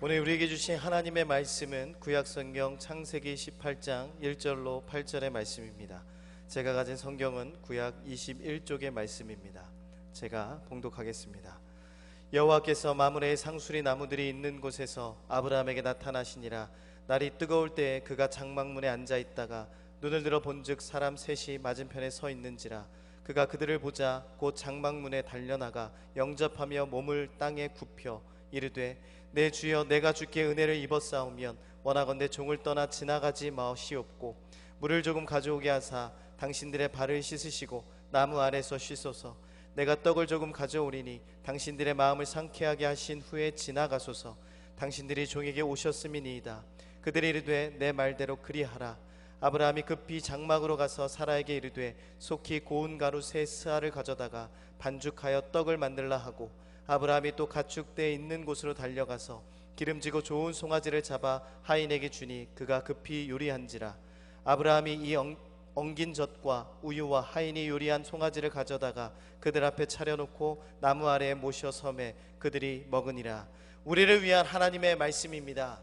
오늘 우리에게 주신 하나님의 말씀은 구약성경 창세기 18장 1절로 8절의 말씀입니다. 제가 가진 성경은 구약 21쪽의 말씀입니다. 제가 봉독하겠습니다. 여호와께서 마므레의 상수리 나무들이 있는 곳에서 아브라함에게 나타나시니라 날이 뜨거울 때에 그가 장막문에 앉아 있다가 눈을 들어 본즉 사람 셋이 맞은편에 서 있는지라 그가 그들을 보자 곧 장막문에 달려나가 영접하며 몸을 땅에 굽혀 이르되 내 주여 내가 주께 은혜를 입었사오면 원하건대 종을 떠나 지나가지 마시옵고 물을 조금 가져오게 하사 당신들의 발을 씻으시고 나무 아래서 쉬소서 내가 떡을 조금 가져오리니 당신들의 마음을 상쾌하게 하신 후에 지나가소서. 당신들이 종에게 오셨음이니이다. 그들이 이르되 내 말대로 그리하라. 아브라함이 급히 장막으로 가서 사라에게 이르되 속히 고운 가루 세 스아를 가져다가 반죽하여 떡을 만들라 하고 아브라함이 또 가축대에 있는 곳으로 달려가서 기름지고 좋은 송아지를 잡아 하인에게 주니 그가 급히 요리한지라 아브라함이 이 엉, 엉긴 젖과 우유와 하인이 요리한 송아지를 가져다가 그들 앞에 차려놓고 나무 아래에 모셔 섬에 그들이 먹으니라 우리를 위한 하나님의 말씀입니다.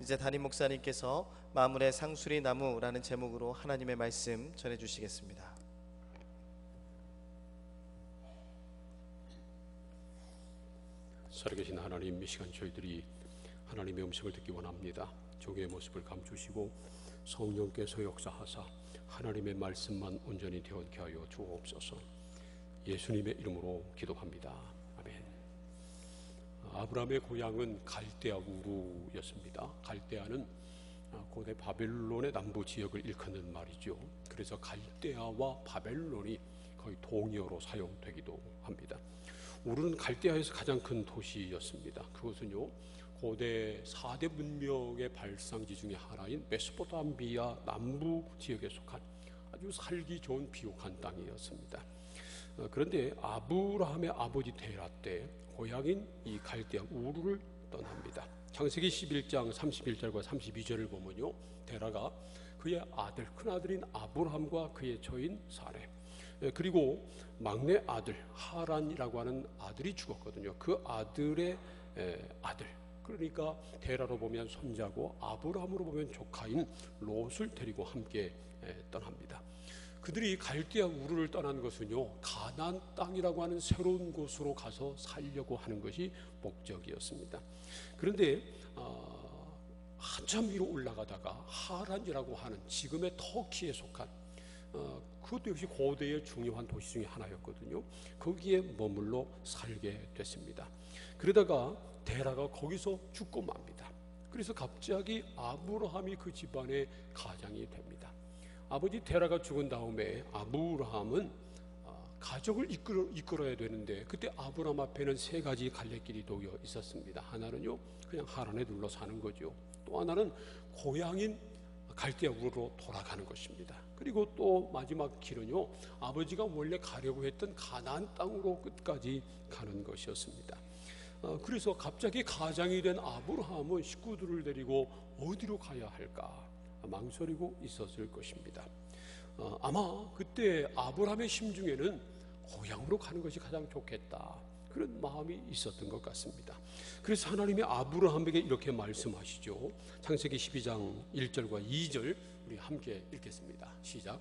이제 담임 목사님께서 마물의 상수리 나무라는 제목으로 하나님의 말씀 전해 주시겠습니다. 살아계신 하나님 이 시간 저희들이 하나님의 음성을 듣기 원합니다. 종의 모습을 감추시고 성령께서 역사하사 하나님의 말씀만 온전히 되었게 하여 주옵소서. 예수님의 이름으로 기도합니다. 아멘. 아브라함의 고향은 갈대아 우루였습니다. 갈대아는 고대 바벨론의 남부 지역을 일컫는 말이죠. 그래서 갈대아와 바벨론이 거의 동의어로 사용되기도 합니다. 우르는 갈대아에서 가장 큰 도시였습니다. 그것은요 고대 4대 문명의 발상지 중의 하나인 메소포타미아 남부 지역에 속한 아주 살기 좋은 비옥한 땅이었습니다. 어, 그런데 아브라함의 아버지 데라 때 고향인 이 갈대아 우르를 떠납니다. 창세기 11장 31절과 32절을 보면요 데라가 그의 아들 큰 아들인 아브라함과 그의 처인 예, 그리고 막내 아들 하란이라고 하는 아들이 죽었거든요. 그 아들의 아들 그러니까 데라로 보면 손자고 아브라함으로 보면 조카인 롯을 데리고 함께 떠납니다. 그들이 갈대아 우르를 떠난 것은요 가난 땅이라고 하는 새로운 곳으로 가서 살려고 하는 것이 목적이었습니다. 그런데 어, 한참 위로 올라가다가 하란이라고 하는 지금의 터키에 속한 어, 그것도 역시 고대의 중요한 도시 중의 하나였거든요. 거기에 머물러 살게 됐습니다. 그러다가 데라가 거기서 죽고 맙니다. 그래서 갑자기 아브라함이 그 집안의 가장이 됩니다. 아버지 데라가 죽은 다음에 아브라함은 어, 가족을 이끌어, 이끌어야 되는데 그때 아브라함 앞에는 세 가지 갈래길이 놓여 있었습니다. 하나는요 그냥 하란에 눌러 사는 거죠. 또 하나는 고향인 갈대아우로 돌아가는 것입니다. 그리고 또 마지막 길은요 아버지가 원래 가려고 했던 가나안 땅으로 끝까지 가는 것이었습니다. 어, 그래서 갑자기 가장이 된 아브라함은 식구들을 데리고 어디로 가야 할까 망설이고 있었을 것입니다. 어, 아마 그때 아브라함의 심중에는 고향으로 가는 것이 가장 좋겠다 그런 마음이 있었던 것 같습니다. 그래서 하나님이 아브라함에게 이렇게 말씀하시죠. 창세기 12장 1절과 2절 우리 함께 읽겠습니다. 시작.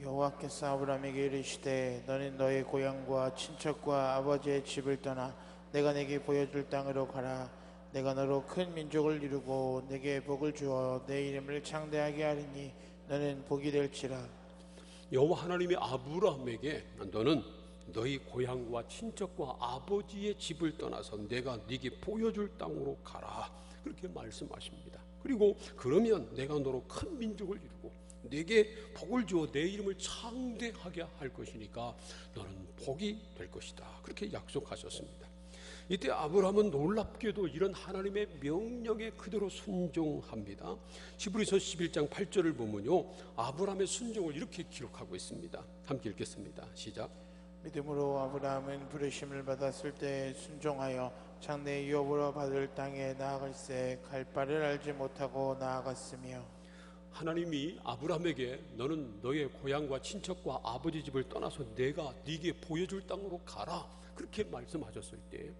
여호와께서 아브라함에게 이르시되 너는 너의 고향과 친척과 아버지의 집을 떠나 내가 내게 보여줄 땅으로 가라 내가 너로 큰 민족을 이루고 내게 복을 주어 내 이름을 창대하게 하리니 너는 복이 될지라 여호와 하나님이 아브라함에게 너는 너희 고향과 친척과 아버지의 집을 떠나서 내가 네게 보여줄 땅으로 가라 그렇게 말씀하십니다. 그리고 그러면 내가 너로 큰 민족을 이루고 내게 복을 주어 내 이름을 창대하게 할 것이니까 너는 복이 될 것이다. 그렇게 약속하셨습니다. 이때 아브라함은 놀랍게도 이런 하나님의 명령에 그대로 순종합니다. 히브리서 11장 8절을 보면요. 아브라함의 순종을 이렇게 기록하고 있습니다. 함께 읽겠습니다. 시작. 믿음으로 아브라함은 부르심을 받았을 때 순종하여 장래 유업으로 받을 땅에 나아갈새 갈 바를 알지 못하고 나아갔으며 하나님이 아브라함에게 너는 너의 고향과 친척과 아버지 집을 떠나서 내가 네게 보여줄 땅으로 가라 그렇게 말씀하셨을 때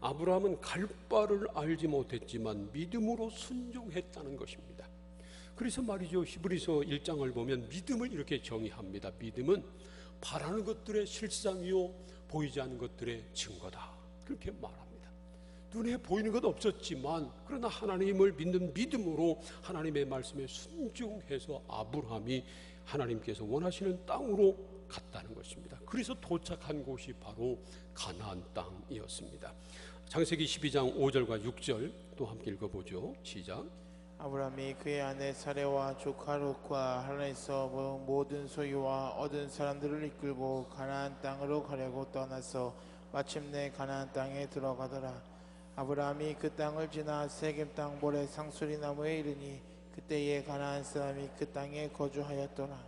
아브라함은 갈 바를 알지 못했지만 믿음으로 순종했다는 것입니다. 그래서 말이죠. 히브리서 1장을 보면 믿음을 이렇게 정의합니다. 믿음은 바라는 것들의 실상이요 보이지 않는 것들의 증거다. 그렇게 말합니다. 눈에 보이는 것 없었지만 그러나 하나님을 믿는 믿음으로 하나님의 말씀에 순종해서 아브라함이 하나님께서 원하시는 땅으로 갔다는 것입니다. 그래서 도착한 곳이 바로 가나안 땅이었습니다. 창세기 12장 5절과 6절 또 함께 읽어보죠. 시작. 아브라함이 그의 아내 사레와 조카 롯과 하란에서 모든 소유와 얻은 사람들을 이끌고 가나안 땅으로 가려고 떠나서 마침내 가나안 땅에 들어가더라. 아브라함이 그 땅을 지나 세겜 땅 모래 상수리 나무에 이르니 그때에 가나안 사람이 그 땅에 거주하였더라.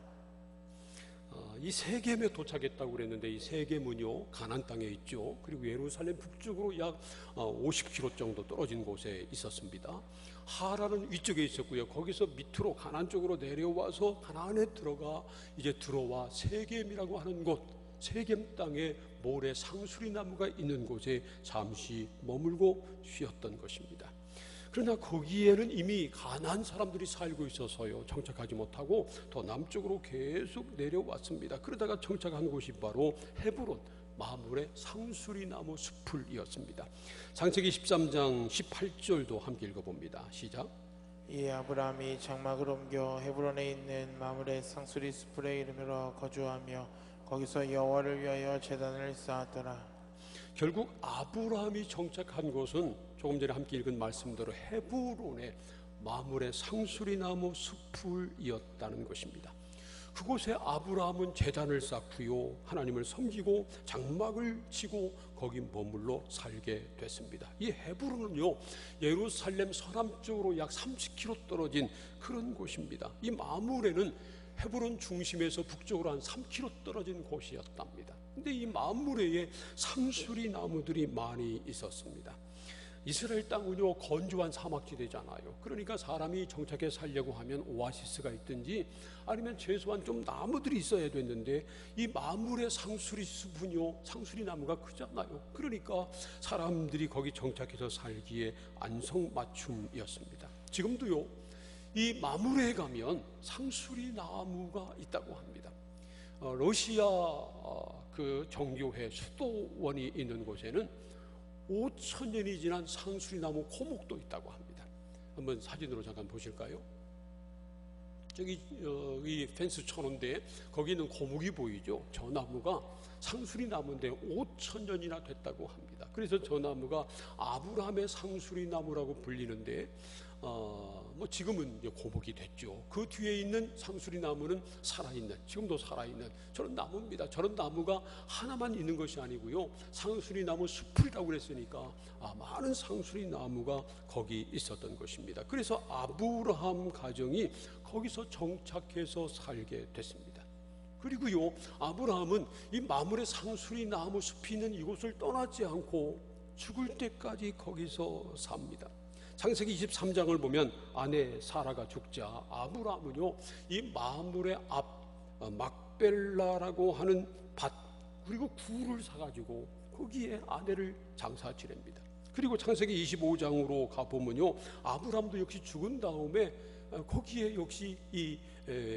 어, 이 세겜에 도착했다고 그랬는데 이 세겜은요 가나안 땅에 있죠. 그리고 예루살렘 북쪽으로 약 50km 정도 떨어진 곳에 있었습니다. 하라는 위쪽에 있었고요. 거기서 밑으로 가나안 쪽으로 내려와서 가나안에 들어가 이제 들어와 세겜이라고 하는 곳 세겜 땅에 모래 상수리 나무가 있는 곳에 잠시 머물고 쉬었던 것입니다. 그러나 거기에는 이미 가난 사람들이 살고 있어서요 정착하지 못하고 더 남쪽으로 계속 내려왔습니다. 그러다가 정착한 곳이 바로 헤브론 마물의 상수리 나무 숲을이었습니다. 창세기 13장 18절도 함께 읽어봅니다. 시작. 이에 아브라함이 장막을 옮겨 헤브론에 있는 마물의 상수리 숲에 이르러 거주하며 거기서 여호와를 위하여 제단을 쌓았더라. 결국 아브라함이 정착한 곳은 조금 전에 함께 읽은 말씀대로 헤브론의 마물의 상수리 나무 숲을이었다는 것입니다. 그곳에 아브라함은 제단을 쌓고요 하나님을 섬기고 장막을 치고 거기 머물러 살게 됐습니다. 이 헤브론은요 예루살렘 서남쪽으로 약 30km 떨어진 그런 곳입니다. 이 마물에는 헤브론 중심에서 북쪽으로 한 3km 떨어진 곳이었답니다. 근데 이 마물에 상수리 나무들이 많이 있었습니다. 이스라엘 땅은요 건조한 사막지대잖아요. 그러니까 사람이 정착해 살려고 하면 오아시스가 있든지 아니면 최소한 좀 나무들이 있어야 됐는데 이 마물의 상수리 숲은요 상수리 나무가 크잖아요. 그러니까 사람들이 거기 정착해서 살기에 안성맞춤이었습니다. 지금도요 이 마물에 가면 상수리 나무가 있다고 합니다. 어, 러시아 어, 그 정교회 수도원이 있는 곳에는 5천 년이 지난 상수리 나무 고목도 있다고 합니다. 한번 사진으로 잠깐 보실까요? 저기 어, 이 펜스 쳐놓은데 거기 있는 고목이 보이죠? 저 나무가 상수리 나무인데 5천 년이나 됐다고 합니다. 그래서 저 나무가 아브라함의 상수리 나무라고 불리는데 어, 뭐 지금은 이제 고목이 됐죠. 그 뒤에 있는 상수리 나무는 살아있는, 지금도 살아있는 저런 나무입니다. 저런 나무가 하나만 있는 것이 아니고요. 상수리 나무 숲이라고 그랬으니까 아, 많은 상수리 나무가 거기 있었던 것입니다. 그래서 아브라함 가정이 거기서 정착해서 살게 됐습니다. 그리고요, 아브라함은 이 마물의 상수리 나무 숲이 있는 이곳을 떠나지 않고 죽을 때까지 거기서 삽니다. 창세기 23장을 보면 아내 사라가 죽자 아브라함은요 이 마물의 앞 어, 막벨라라고 하는 밭 그리고 굴을 사가지고 거기에 아내를 장사 지냅니다. 그리고 창세기 25장으로 가 보면요 아브라함도 역시 죽은 다음에 어, 거기에 역시 이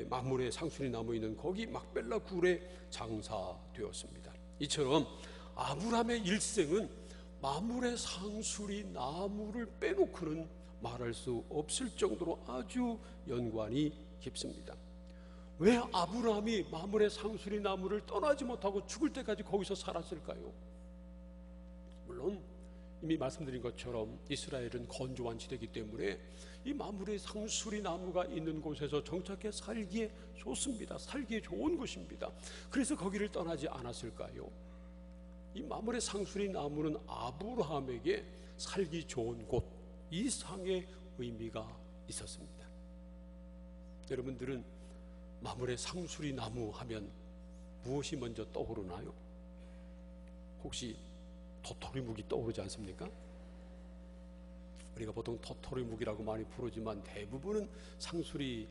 마물의 상순이 나무 있는 거기 막벨라 굴에 장사되었습니다. 이처럼 아브라함의 일생은 마물의 상수리 나무를 빼놓고는 말할 수 없을 정도로 아주 연관이 깊습니다. 왜 아브라함이 마물의 상수리 나무를 떠나지 못하고 죽을 때까지 거기서 살았을까요? 물론 이미 말씀드린 것처럼 이스라엘은 건조한 지대이기 때문에 이 마물의 상수리 나무가 있는 곳에서 정착해 살기에 좋습니다. 살기에 좋은 곳입니다. 그래서 거기를 떠나지 않았을까요? 이 마물의 상수리 나무는 아브라함에게 살기 좋은 곳 이상의 의미가 있었습니다. 여러분들은 마물의 상수리 나무 하면 무엇이 먼저 떠오르나요? 혹시 도토리묵이 떠오르지 않습니까? 우리가 보통 도토리묵이라고 많이 부르지만 대부분은 상수리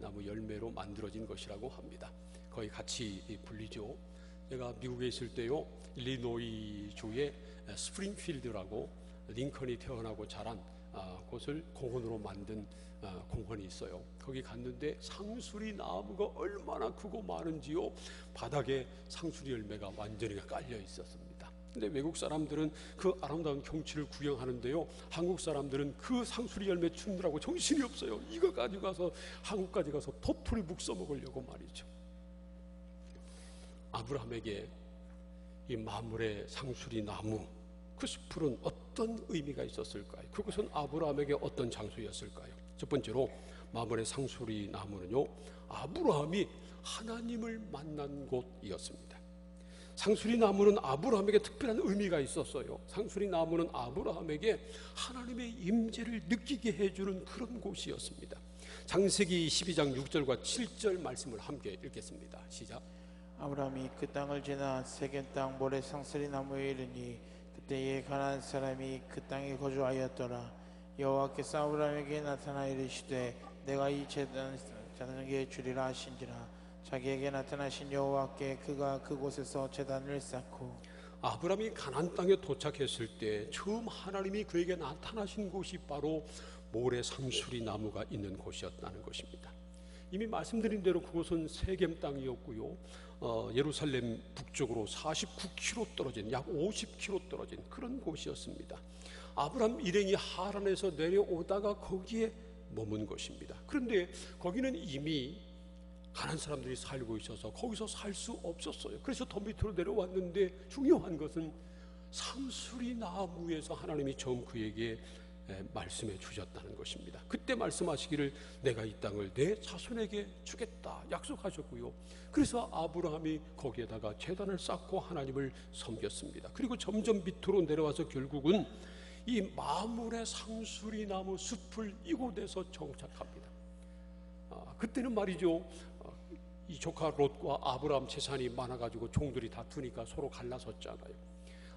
나무 열매로 만들어진 것이라고 합니다. 거의 같이 불리죠. 제가 미국에 있을 때요 일리노이 주의 스프링필드라고 링컨이 태어나고 자란 아, 곳을 공원으로 만든 아, 공원이 있어요. 거기 갔는데 상수리 나무가 얼마나 크고 많은지요. 바닥에 상수리 열매가 완전히 깔려 있었습니다. 근데 외국 사람들은 그 아름다운 경치를 구경하는데요. 한국 사람들은 그 상수리 열매 춤느라고 정신이 없어요. 이거 가지고 가서 한국까지 가서 도토리 묵 써 먹으려고 말이죠. 아브라함에게 이 마물의 상수리 나무 그 숲풀은 어떤 의미가 있었을까요? 그것은 아브라함에게 어떤 장소였을까요? 첫 번째로 마물의 상수리 나무는요 아브라함이 하나님을 만난 곳이었습니다. 상수리 나무는 아브라함에게 특별한 의미가 있었어요. 상수리 나무는 아브라함에게 하나님의 임재를 느끼게 해주는 그런 곳이었습니다. 장세기 12장 6절과 7절 말씀을 함께 읽겠습니다. 시작. 아브라함이 그 땅을 지나 세겜 땅 모래 상스리 나무에 이르니 그때에 가나안 사람이 그 땅에 거주하였더라 여호와께서 아브라함에게 나타나 이르시되 내가 이 재단 자에게 주리라 하신지라 자기에게 나타나신 여호와께 그가 그곳에서 재단을 쌓고 아브라함이 가나안 땅에 도착했을 때 처음 하나님이 그에게 나타나신 곳이 바로 모래 상수리 나무가 있는 곳이었다는 것입니다. 이미 말씀드린 대로 그곳은 세겜 땅이었고요. 어, 예루살렘 북쪽으로 49km 떨어진 약 50km 떨어진 그런 곳이었습니다. 아브라함 일행이 하란에서 내려오다가 거기에 머문 것입니다. 그런데 거기는 이미 가난 사람들이 살고 있어서 거기서 살 수 없었어요. 그래서 더 밑으로 내려왔는데 중요한 것은 상수리 나무에서 하나님이 처음 그에게 에, 말씀해 주셨다는 것입니다. 그때 말씀하시기를 내가 이 땅을 내 자손에게 주겠다 약속하셨고요. 그래서 아브라함이 거기에다가 재단을 쌓고 하나님을 섬겼습니다. 그리고 점점 밑으로 내려와서 결국은 이 마물의 상수리 나무 숲을 이곳에서 정착합니다. 아, 그때는 말이죠. 어, 이 조카 롯과 아브라함 재산이 많아가지고 종들이 다투니까 서로 갈라섰잖아요.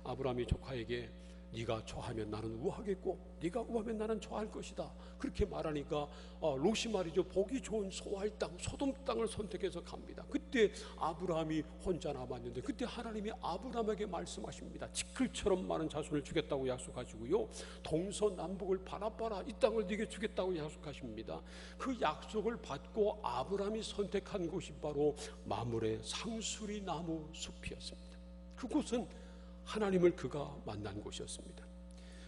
아브라함이 조카에게 네가 좋아하면 나는 우하겠고 네가 우하면 나는 좋아할 것이다. 그렇게 말하니까 어, 롯이 말이죠. 보기 좋은 소할 땅, 소돔 땅을 선택해서 갑니다. 그때 아브라함이 혼자 남았는데 그때 하나님이 아브라함에게 말씀하십니다. 지클처럼 많은 자손을 주겠다고 약속하시고요. 동서남북을 바라봐라 이 땅을 네게 주겠다고 약속하십니다. 그 약속을 받고 아브라함이 선택한 곳이 바로 마물의 상수리 나무 숲이었습니다. 그곳은 하나님을 그가 만난 곳이었습니다.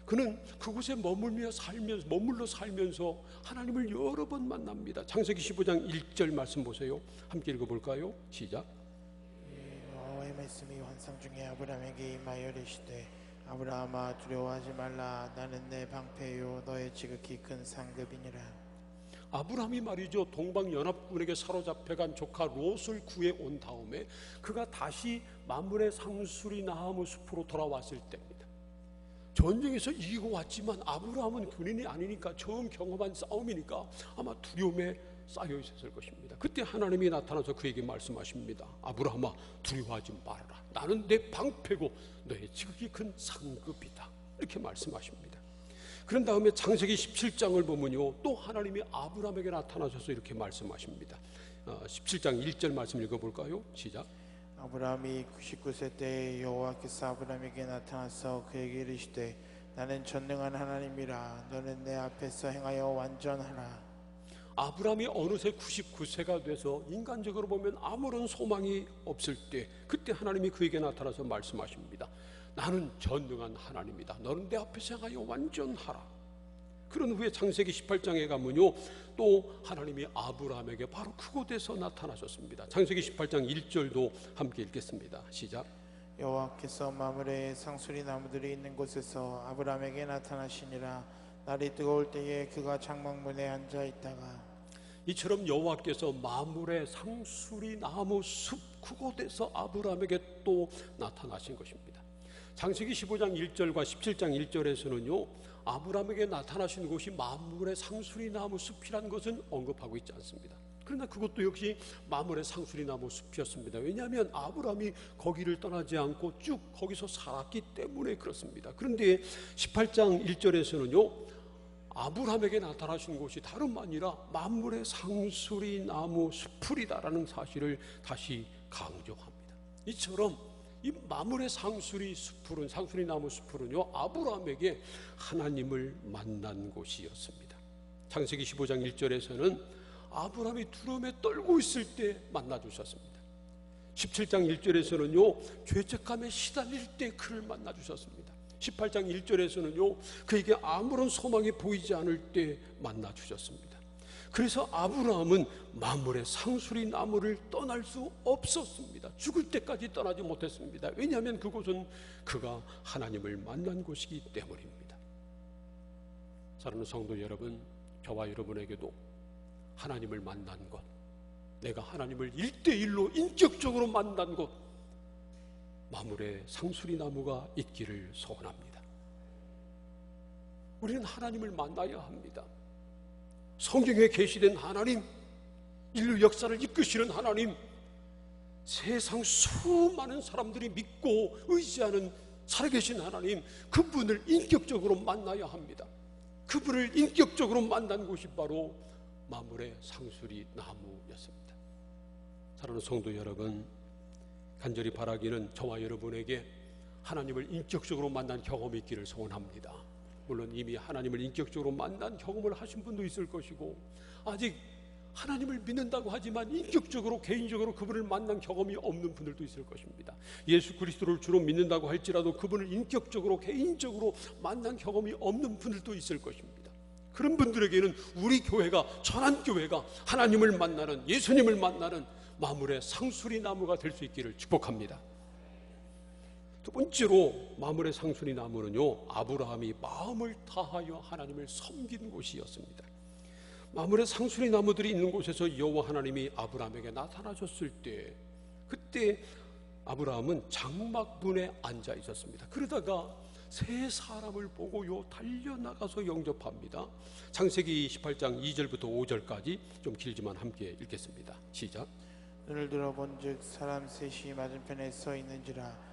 그는 그곳에 머물며 살면서 머물러 살면서 하나님을 여러 번 만납니다. 창세기 15장 1절 말씀 보세요. 함께 읽어 볼까요? 시작. 여호와의 말씀이 환상 중에 아브라함에게 임하여 이르시되 아브라함아 두려워하지 말라 나는 내 방패요 너의 지극히 큰 상급이니라 아브라함이 말이죠 동방 연합군에게 사로잡혀간 조카 롯을 구해 온 다음에 그가 다시 만물의 상수리 나무 숲으로 돌아왔을 때입니다. 전쟁에서 이기고 왔지만 아브라함은 군인이 아니니까 처음 경험한 싸움이니까 아마 두려움에 쌓여 있었을 것입니다. 그때 하나님이 나타나서 그에게 말씀하십니다. 아브라함아 두려워하지 말아라. 나는 내 방패고 너의 지극히 큰 상급이다. 이렇게 말씀하십니다. 그런 다음에 창세기 17장을 보면요. 또 하나님이 아브라함에게 나타나셔서 이렇게 말씀하십니다. 어, 17장 1절 말씀 읽어볼까요? 시작. 아브라함이 99세 때 여호와께서 아브라함에게 나타나서 그에게 이르시되 나는 전능한 하나님이라 너는 내 앞에서 행하여 완전하라 아브라함이 어느새 99세가 돼서 인간적으로 보면 아무런 소망이 없을 때 그때 하나님이 그에게 나타나서 말씀하십니다. 나는 전능한 하나님이다. 너는 내 앞에서 행하여 완전하라. 그런 후에 창세기 18장에 가면요. 또 하나님이 아브라함에게 바로 그곳에서 나타나셨습니다. 창세기 18장 1절도 함께 읽겠습니다. 시작. 여호와께서 마물에 상수리 나무들이 있는 곳에서 아브라함에게 나타나시니라 날이 뜨거울 때에 그가 장막문에 앉아 있다가 이처럼 여호와께서 마물의 상수리 나무 숲 그곳에서 아브라함에게 또 나타나신 것입니다. 장세기 15장 1절과 17장 1절에서는요. 아브라함에게 나타나신 곳이 마물의 상수리 나무 숲이라는 것은 언급하고 있지 않습니다. 그러나 그것도 역시 마물의 상수리 나무 숲이었습니다. 왜냐하면 아브라함이 거기를 떠나지 않고 쭉 거기서 살았기 때문에 그렇습니다. 그런데 18장 1절에서는요. 아브라함에게 나타나신 곳이 다름 아니라 만물의 상수리 나무 숲풀이다라는 사실을 다시 강조합니다. 이처럼 이 마물의 상수리 숲풀은 상수리 나무 숲풀은요 아브라함에게 하나님을 만난 곳이었습니다. 창세기 15장 1절에서는 아브라함이 두려움에 떨고 있을 때 만나 주셨습니다. 17장 1절에서는요 죄책감에 시달릴 때 그를 만나 주셨습니다. 18장 1절에서는요 그에게 아무런 소망이 보이지 않을 때 만나 주셨습니다. 그래서 아브라함은 마물의 상수리 나무를 떠날 수 없었습니다. 죽을 때까지 떠나지 못했습니다. 왜냐하면 그곳은 그가 하나님을 만난 곳이기 때문입니다. 사랑하는 성도 여러분, 저와 여러분에게도 하나님을 만난 것, 내가 하나님을 일대일로 인격적으로 만난 곳, 마물의 상수리 나무가 있기를 소원합니다. 우리는 하나님을 만나야 합니다. 성경에 계시된 하나님, 인류 역사를 이끄시는 하나님, 세상 수많은 사람들이 믿고 의지하는 살아계신 하나님, 그분을 인격적으로 만나야 합니다. 그분을 인격적으로 만난 곳이 바로 마물의 상수리 나무였습니다. 사랑하는 성도 여러분, 간절히 바라기는 저와 여러분에게 하나님을 인격적으로 만난 경험이 있기를 소원합니다. 물론 이미 하나님을 인격적으로 만난 경험을 하신 분도 있을 것이고 아직 하나님을 믿는다고 하지만 인격적으로 개인적으로 그분을 만난 경험이 없는 분들도 있을 것입니다. 예수 그리스도를 주로 믿는다고 할지라도 그분을 인격적으로 개인적으로 만난 경험이 없는 분들도 있을 것입니다. 그런 분들에게는 우리 교회가 전한 교회가 하나님을 만나는 예수님을 만나는 마물의 상수리 나무가 될 수 있기를 축복합니다. 두 번째로 마물의 상수리 나무는요 아브라함이 마음을 다하여 하나님을 섬긴 곳이었습니다. 마물의 상수리 나무들이 있는 곳에서 여호와 하나님이 아브라함에게 나타나셨을 때 그때 아브라함은 장막문에 앉아 있었습니다. 그러다가 세 사람을 보고요 달려나가서 영접합니다. 창세기 18장 2절부터 5절까지 좀 길지만 함께 읽겠습니다. 시작. 눈을 들어본즉 사람 셋이 맞은편에 서 있는지라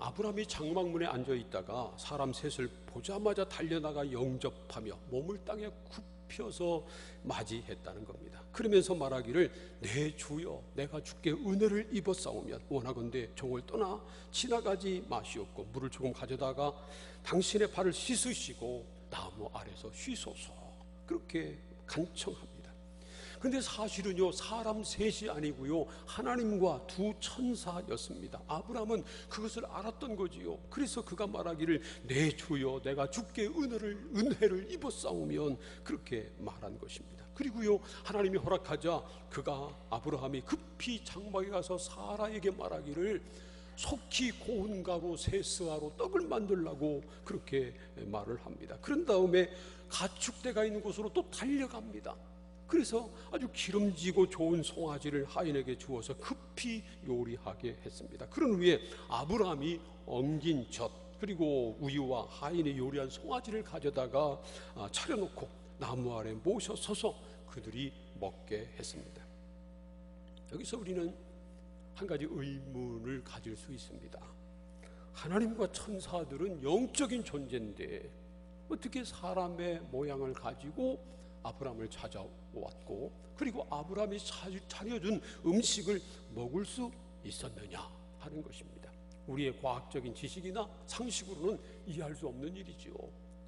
아브라함이 장막문에 앉아 있다가 사람 셋을 보자마자 달려나가 영접하며 몸을 땅에 굽혀서 맞이했다는 겁니다. 그러면서 말하기를 내 주여 내가 주께 은혜를 싸우면 원하건대 종을 떠나 지나가지 마시옵고 물을 조금 가져다가 당신의 발을 씻으시고 나무 아래서 쉬소서 그렇게 간청합니다. 근데 사실은요, 사람 셋이 아니고요, 하나님과 두 천사였습니다. 아브라함은 그것을 알았던 거지요. 그래서 그가 말하기를 내 주여 내가 주께 은혜를, 은혜를 입었사오면 그렇게 말한 것입니다. 그리고요, 하나님이 허락하자 그가 아브라함이 급히 장막에 가서 사라에게 말하기를 속히 고운 가루 세스하로 떡을 만들라고 그렇게 말을 합니다. 그런 다음에 가축대가 있는 곳으로 또 달려갑니다. 그래서 아주 기름지고 좋은 송아지를 하인에게 주어서 급히 요리하게 했습니다. 그런 후에 아브라함이 엉긴 젖 그리고 우유와 하인이 요리한 송아지를 가져다가 아, 차려놓고 나무 아래 모셔 서서 그들이 먹게 했습니다. 여기서 우리는 한 가지 의문을 가질 수 있습니다. 하나님과 천사들은 영적인 존재인데 어떻게 사람의 모양을 가지고 아브라함을 찾아 왔고 그리고 아브라함이 차려준 음식을 먹을 수 있었느냐 하는 것입니다. 우리의 과학적인 지식이나 상식으로는 이해할 수 없는 일이지요.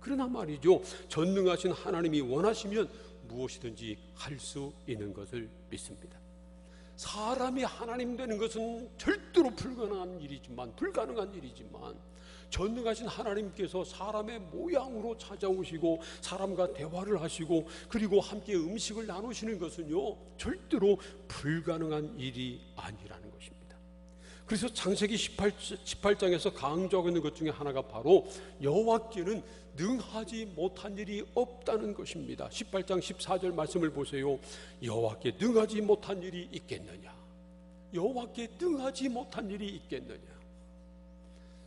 그러나 말이죠. 전능하신 하나님이 원하시면 무엇이든지 할 수 있는 것을 믿습니다. 사람이 하나님 되는 것은 절대로 불가능한 일이지만 불가능한 일이지만 전능하신 하나님께서 사람의 모양으로 찾아오시고 사람과 대화를 하시고 그리고 함께 음식을 나누시는 것은요 절대로 불가능한 일이 아니라는 것입니다. 그래서 창세기 18, 18장에서 강조하고 있는 것 중에 하나가 바로 여호와께는 능하지 못한 일이 없다는 것입니다. 18장 14절 말씀을 보세요. 여호와께 능하지 못한 일이 있겠느냐? 여호와께 능하지 못한 일이 있겠느냐?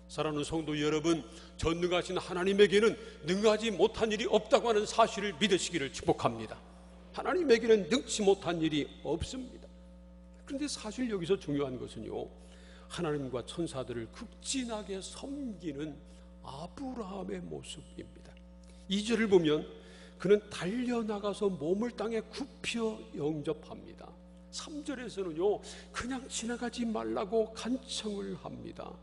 사랑하는 성도 여러분, 전능하신 하나님에게는 능하지 못한 일이 없다고 하는 사실을 믿으시기를 축복합니다. 하나님에게는 능치 못한 일이 없습니다. 그런데 사실 여기서 중요한 것은요, 하나님과 천사들을 극진하게 섬기는 아브라함의 모습입니다. 2절을 보면 그는 달려나가서 몸을 땅에 굽혀 영접합니다. 3절에서는요, 그냥 지나가지 말라고 간청을 합니다.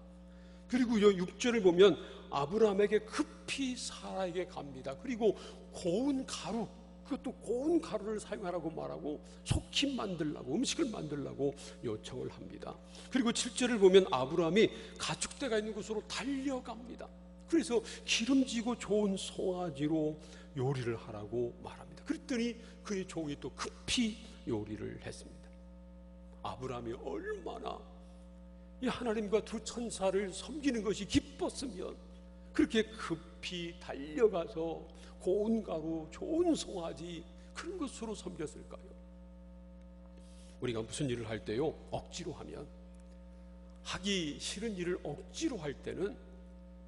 그리고요, 6절을 보면 아브라함에게 급히 사라에게 갑니다. 그리고 고운 가루, 그것도 고운 가루를 사용하라고 말하고 속히 만들라고 음식을 만들라고 요청을 합니다. 그리고 7절을 보면 아브라함이 가축대가 있는 곳으로 달려갑니다. 그래서 기름지고 좋은 송아지로 요리를 하라고 말합니다. 그랬더니 그의 종이 또 급히 요리를 했습니다. 아브라함이 얼마나 이 하나님과 두 천사를 섬기는 것이 기뻤으면 그렇게 급히 달려가서 고운 가루, 좋은 송아지 그런 것으로 섬겼을까요? 우리가 무슨 일을 할 때요 억지로 하면 하기 싫은 일을 억지로 할 때는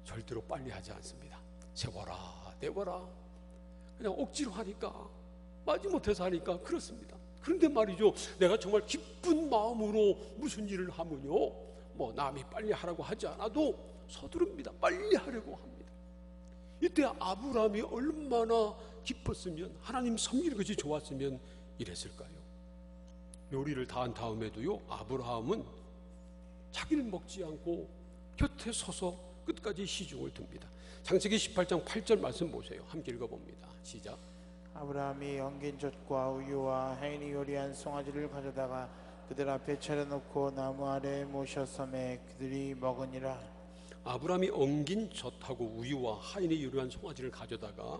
절대로 빨리 하지 않습니다. 세워라, 내워라. 그냥 억지로 하니까 마지못해서 하니까 그렇습니다. 그런데 말이죠, 내가 정말 기쁜 마음으로 무슨 일을 하면요, 뭐 남이 빨리 하라고 하지 않아도 서두릅니다. 빨리 하려고 합니다. 이때 아브라함이 얼마나 기뻤으면 하나님 섬기는 것이 좋았으면 이랬을까요? 요리를 다 한 다음에도요 아브라함은 자기는 먹지 않고 곁에 서서 끝까지 시중을 듭니다. 창세기 18장 8절 말씀 보세요. 함께 읽어봅니다. 시작. 아브라함이 엉긴 젖과 우유와 하인이 요리한 송아지를 가져다가 그들 앞에 차려놓고 나무 아래에 모셨음에 그들이 먹으니라 아브라함이 엉긴 젖하고 우유와 하인이 요리한 송아지를 가져다가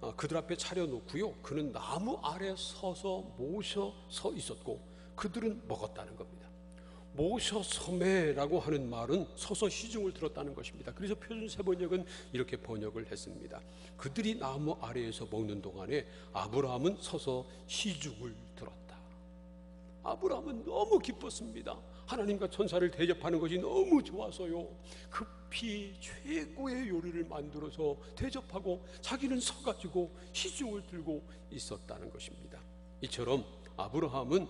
어, 그들 앞에 차려놓고요. 그는 나무 아래 서서 모셔 서 있었고 그들은 먹었다는 겁니다. 모셔 섬에라고 하는 말은 서서 시중을 들었다는 것입니다. 그래서 표준 세 번역은 이렇게 번역을 했습니다. 그들이 나무 아래에서 먹는 동안에 아브라함은 서서 시중을 들었다. 아브라함은 너무 기뻤습니다. 하나님과 천사를 대접하는 것이 너무 좋아서요. 급히 최고의 요리를 만들어서 대접하고 자기는 서가지고 시중을 들고 있었다는 것입니다. 이처럼 아브라함은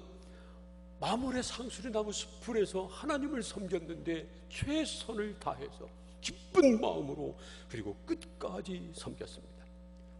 마물의 상수리 나무 숲풀에서 하나님을 섬겼는데 최선을 다해서 기쁜 마음으로 그리고 끝까지 섬겼습니다.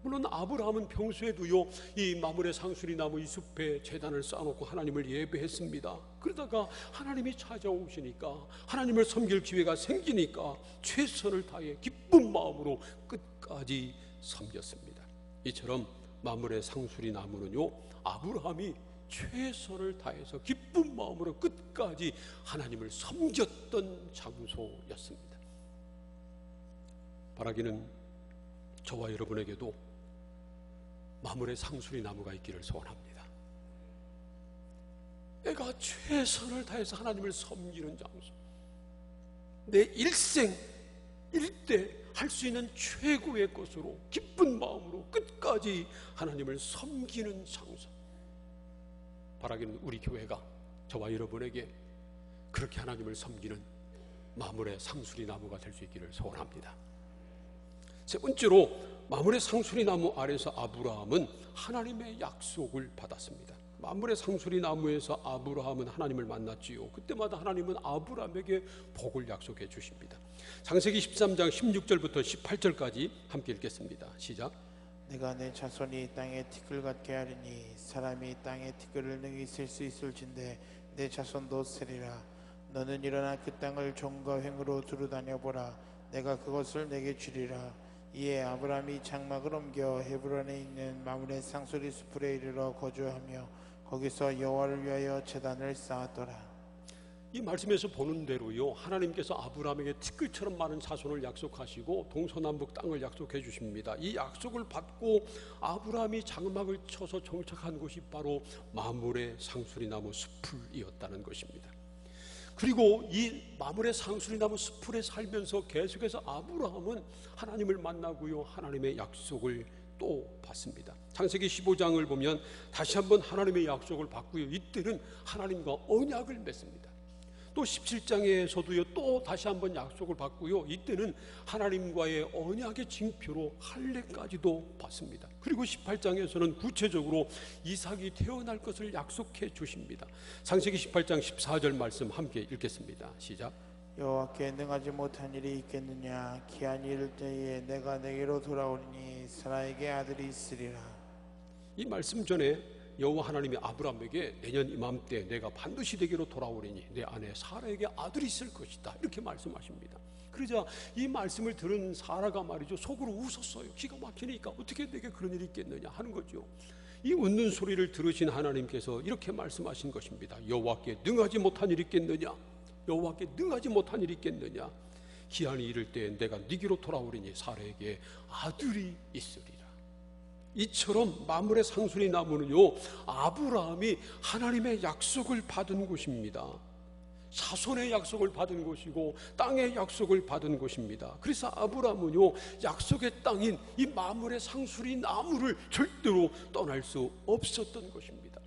물론 아브라함은 평소에도요 이 마물의 상수리 나무 이 숲에 재단을 쌓아놓고 하나님을 예배했습니다. 그러다가 하나님이 찾아오시니까 하나님을 섬길 기회가 생기니까 최선을 다해 기쁜 마음으로 끝까지 섬겼습니다. 이처럼 마물의 상수리 나무는요 아브라함이 최선을 다해서 기쁜 마음으로 끝까지 하나님을 섬겼던 장소였습니다. 바라기는 저와 여러분에게도 마물의 상수리 나무가 있기를 소원합니다. 내가 최선을 다해서 하나님을 섬기는 장소. 내 일생, 일대 할 수 있는 최고의 것으로 기쁜 마음으로 끝까지 하나님을 섬기는 장소. 바라기는 우리 교회가 저와 여러분에게 그렇게 하나님을 섬기는 마물의 상수리 나무가 될 수 있기를 소원합니다. 세 번째로 마물의 상수리 나무 아래서 아브라함은 하나님의 약속을 받았습니다. 마물의 상수리 나무에서 아브라함은 하나님을 만났지요. 그때마다 하나님은 아브라함에게 복을 약속해 주십니다. 창세기 13장 16절부터 18절까지 함께 읽겠습니다. 시작. 내가 내 자손이 땅에 티끌 같게 하리니 사람이 땅에 티끌을 능히 쓸수 있을진데 내 자손도 세리라 너는 일어나 그 땅을 종과 횡으로 두루 다녀보라 내가 그것을 내게 주리라 이에 아브라함이 장막을 옮겨 헤브론에 있는 마물의 상수리 숲에 이르러 거주하며 거기서 여호와를 위하여 제단을 쌓았더라 이 말씀에서 보는 대로요 하나님께서 아브라함에게 티끌처럼 많은 자손을 약속하시고 동서남북 땅을 약속해 주십니다. 이 약속을 받고 아브라함이 장막을 쳐서 정착한 곳이 바로 마물의 상수리 나무 숲풀이었다는 것입니다. 그리고 이 마물의 상수리 나무 숲풀에 살면서 계속해서 아브라함은 하나님을 만나고요 하나님의 약속을 또 받습니다. 창세기 15장을 보면 다시 한번 하나님의 약속을 받고요 이때는 하나님과 언약을 맺습니다. 또 17장에서도요 또 다시 한번 약속을 받고요 이때는 하나님과의 언약의 징표로 할례까지도 받습니다. 그리고 18장에서는 구체적으로 이삭이 태어날 것을 약속해 주십니다. 창세기 18장 14절 말씀 함께 읽겠습니다. 시작. 여호와께 능하지 못한 일이 있겠느냐 기한이 이를 때에 내가 내게로 돌아오리니 사라에게 아들이 있으리라 이 말씀 전에 여호와 하나님이 아브라함에게 내년 이맘때 내가 반드시 내게로 돌아오리니 내 아내 사라에게 아들이 있을 것이다 이렇게 말씀하십니다. 그러자 이 말씀을 들은 사라가 말이죠 속으로 웃었어요. 기가 막히니까 어떻게 내게 그런 일이 있겠느냐 하는 거죠. 이 웃는 소리를 들으신 하나님께서 이렇게 말씀하신 것입니다. 여호와께 능하지 못한 일이 있겠느냐? 여호와께 능하지 못한 일이 있겠느냐? 기한이 이를 때 내가 네게로 돌아오리니 사라에게 아들이 있으리라. 이처럼 마물의 상순이 나무는요 아브라함이 하나님의 약속을 받은 곳입니다. 사손의 약속을 받은 곳이고 땅의 약속을 받은 곳입니다. 그래서 아브라함은요 약속의 땅인 이 마물의 상수리 나무를 절대로 떠날 수 없었던 것입니다.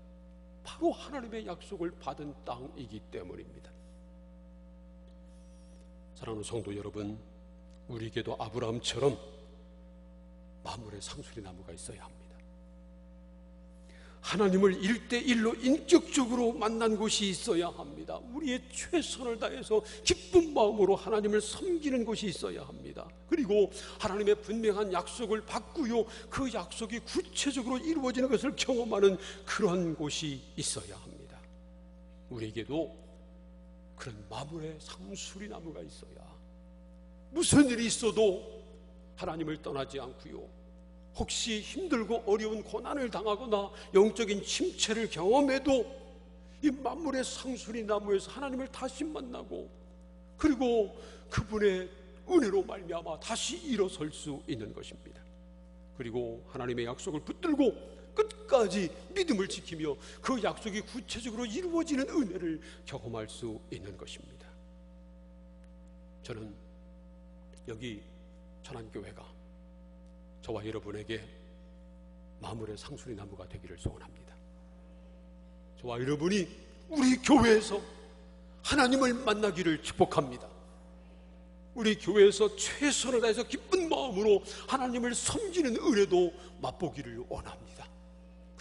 바로 하나님의 약속을 받은 땅이기 때문입니다. 사랑하는 성도 여러분, 우리에게도 아브라함처럼 마물의 상수리 나무가 있어야 합니다. 하나님을 일대일로 인격적으로 만난 곳이 있어야 합니다. 우리의 최선을 다해서 기쁜 마음으로 하나님을 섬기는 곳이 있어야 합니다. 그리고 하나님의 분명한 약속을 받고요. 그 약속이 구체적으로 이루어지는 것을 경험하는 그런 곳이 있어야 합니다. 우리에게도 그런 마물의 상수리 나무가 있어야 무슨 일이 있어도 하나님을 떠나지 않고요. 혹시 힘들고 어려운 고난을 당하거나 영적인 침체를 경험해도 이 만물의 상수리 나무에서 하나님을 다시 만나고 그리고 그분의 은혜로 말미암아 다시 일어설 수 있는 것입니다. 그리고 하나님의 약속을 붙들고 끝까지 믿음을 지키며 그 약속이 구체적으로 이루어지는 은혜를 경험할 수 있는 것입니다. 저는 여기 천안교회가 저와 여러분에게 마물의 상수리 나무가 되기를 소원합니다. 저와 여러분이 우리 교회에서 하나님을 만나기를 축복합니다. 우리 교회에서 최선을 다해서 기쁜 마음으로 하나님을 섬기는 은혜도 맛보기를 원합니다.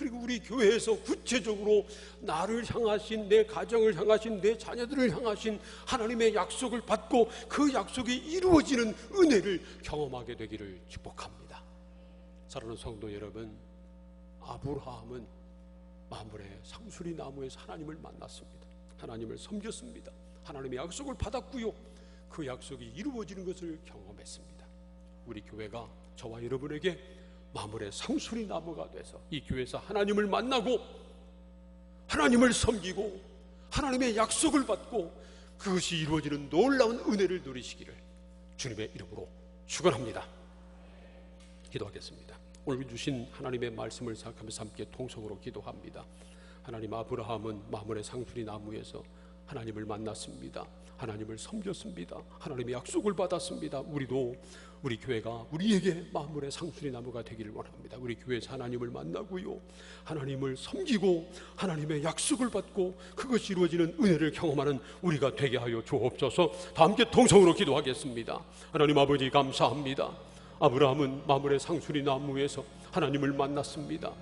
그리고 우리 교회에서 구체적으로 나를 향하신 내 가정을 향하신 내 자녀들을 향하신 하나님의 약속을 받고 그 약속이 이루어지는 은혜를 경험하게 되기를 축복합니다. 사랑하는 성도 여러분, 아브라함은 마물의 상수리 나무에서 하나님을 만났습니다. 하나님을 섬겼습니다. 하나님의 약속을 받았고요. 그 약속이 이루어지는 것을 경험했습니다. 우리 교회가 저와 여러분에게 마물의 상수리 나무가 돼서 이 교회에서 하나님을 만나고 하나님을 섬기고 하나님의 약속을 받고 그것이 이루어지는 놀라운 은혜를 누리시기를 주님의 이름으로 축원합니다. 기도하겠습니다. 오늘 주신 하나님의 말씀을 생각하면서 함께 통성으로 기도합니다. 하나님 아브라함은 마물의 상수리 나무에서 하나님을 만났습니다. 하나님을 섬겼습니다. 하나님의 약속을 받았습니다. 우리도 우리 교회가 우리에게 마물의 상수리 나무가 되기를 원합니다. 우리 교회에서 하나님을 만나고요. 하나님을 섬기고 하나님의 약속을 받고 그것이 이루어지는 은혜를 경험하는 우리가 되게 하여 주옵소서. 다 함께 동성으로 기도하겠습니다. 하나님 아버지 감사합니다. 아브라함은 마물의 상수리 나무에서 하나님을 만났습니다.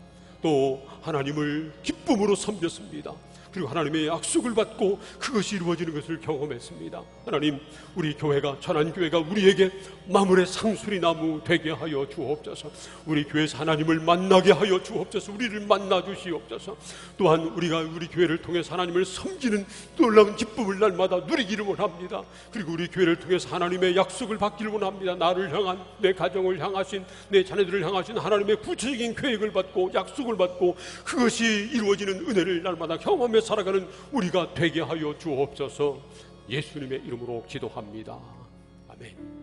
또 하나님을 기쁨으로 섬겼습니다. 그리고 하나님의 약속을 받고 그것이 이루어지는 것을 경험했습니다. 하나님, 우리 교회가 천안 교회가 우리에게 마물의 상수리 나무 되게 하여 주옵소서. 우리 교회에서 하나님을 만나게 하여 주옵소서. 우리를 만나 주시옵소서. 또한 우리가 우리 교회를 통해서 하나님을 섬기는 놀라운 기쁨을 날마다 누리기를 원합니다. 그리고 우리 교회를 통해서 하나님의 약속을 받기를 원합니다. 나를 향한 내 가정을 향하신 내 자녀들을 향하신 하나님의 구체적인 계획을 받고 약속을 받고 그것이 이루어지는 은혜를 날마다 경험 하며 살아가는 우리가 되게 하여 주옵소서. 예수님의 이름으로 기도합니다. 아멘.